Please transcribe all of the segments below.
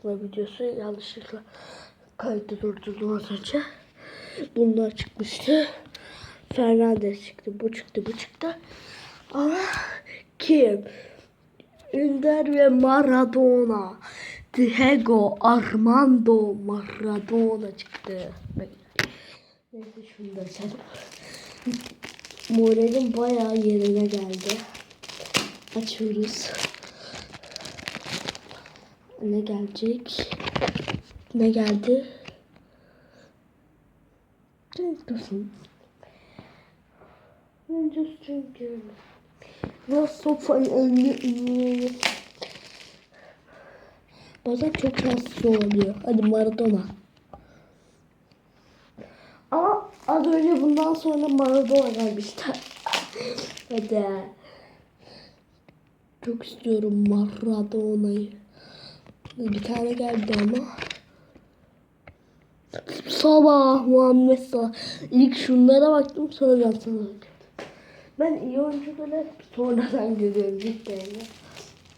çıkma videosu yanlışlıkla kaydı durdurdum az önce. Bunlar çıkmıştı. Fernandez çıktı, bu çıktı, bu çıktı. Ama kim? Ünder ve Maradona. Diego Armando Maradona çıktı. Neyse şunu da açalım. Moralim bayağı yerine geldi. Açıyoruz. Ne gelecek? Ne geldi? Dursun. Önce çünkü. Biraz sofayı önüne iniyor. Bazen çok rahatsız oluyor. Hadi Maradona. Ama az önce bundan sonra Maradona gelmişti. Hadi. Çok istiyorum Maradona'yı. Bir tane geldi ama. Sabah Muhammed Salah. İlk şunlara baktım sonra ben sana baktım. Ben iyi oyuncuları sonradan görüyorum cidden.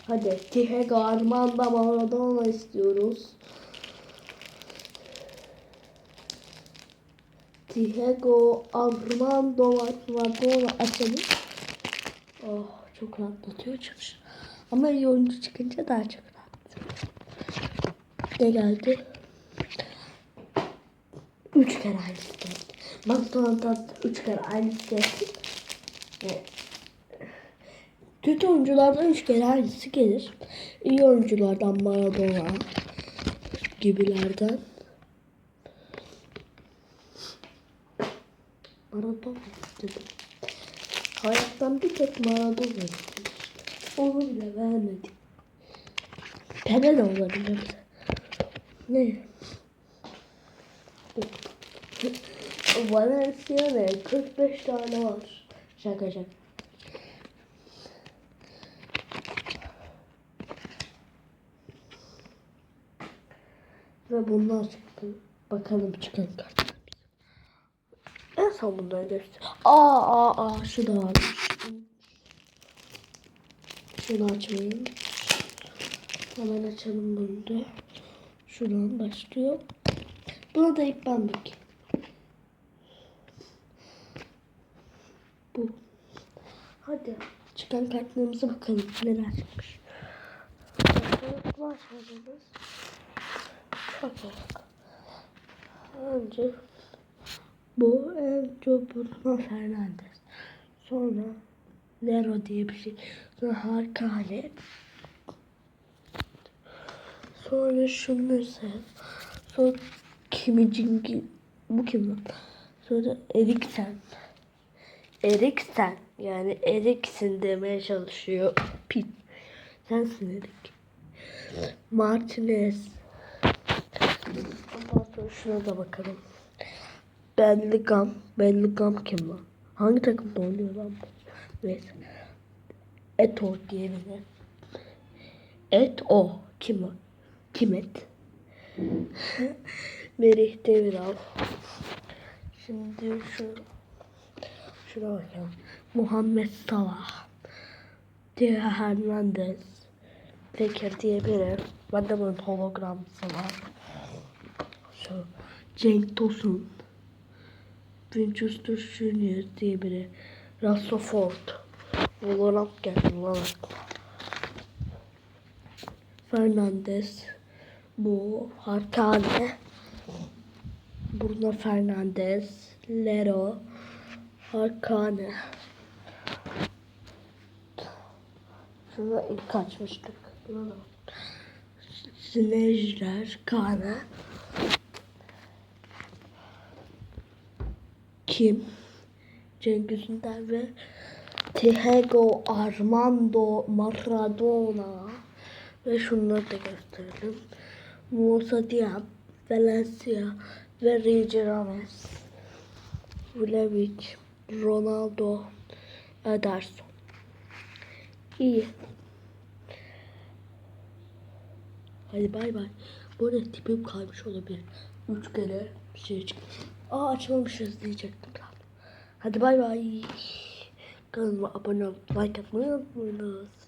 Hadi Diego Armando Maradona istiyoruz. Diego Armando Maradona açalım. Oh çok rahatlatıyor çalış. Ama iyi oyuncu çıkınca daha çok rahatlatıyor. Ne geldi? Üç kere aynısı geldi. McDonald'da üç kere aynısı geldi. Evet. Kötü oyunculardan üç kere aynısı gelir. İyi oyunculardan Maradona gibilerden. Maradona dedim. Hayattan bir tek Maradona istedim. Onu bile vermedik. Pele de olabilir. Ne? Valencia ne? 45 tane var. Şaka şaka. Ve bunlar çıktı. Bakalım çıkan kartlar. En son bunları göster. Aa aa aa şu da varmış. Şunu açmayayım. Hemen açalım bunu da. Şuradan başlıyor. Buna da ilk ben. Bu. Hadi çıkan kartlarımıza bakalım neler çıkmış. Bakalım. Önce bu önce Bruno Fernandes. Sonra Lero diye bir şey. Sonra Harkane. Sonra şu. Sonra Kimi Jingi. Bu kim lan? Sonra Eriksen. Eriksen. Yani Eriksen demeye çalışıyor. Pit. Sensin Erik. Martinez. Ondan sonra şuna da bakalım. Bellingham. Bellingham kim lan? Hangi takımda oynuyor lan bu? Neyse. Eto diye biri. Et o. Kim o? Kim et? Merih Demiral. Şimdi şu şuna bakalım. Muhammed Salah. Diego Hernandez. Bekir diye biri. Bende bunun hologramsı var. Şu Cenk Tosun. Winchester Junior diye biri. Russell Ford. Valorant geldi Valorant. Fernandez. Bu Harkane. Bruno Fernandez. Lero. Harkane. Şurada ilk açmıştık. Snejler. Kane. Kim? Cengiz Ünder ve Diego Armando Maradona ve şunları da gösterelim. Musa Diab, Valencia ve Rigi Rames, Vlahovic, Ronaldo, Ederson. İyi. Hadi bay bay. Bu arada tipim kaymış olabilir. Üç kere bir şey çıktı. Aa açmamışız diyecektim. Hadi bay bay. Kanalıma abone olup like atmayı unutmayınız.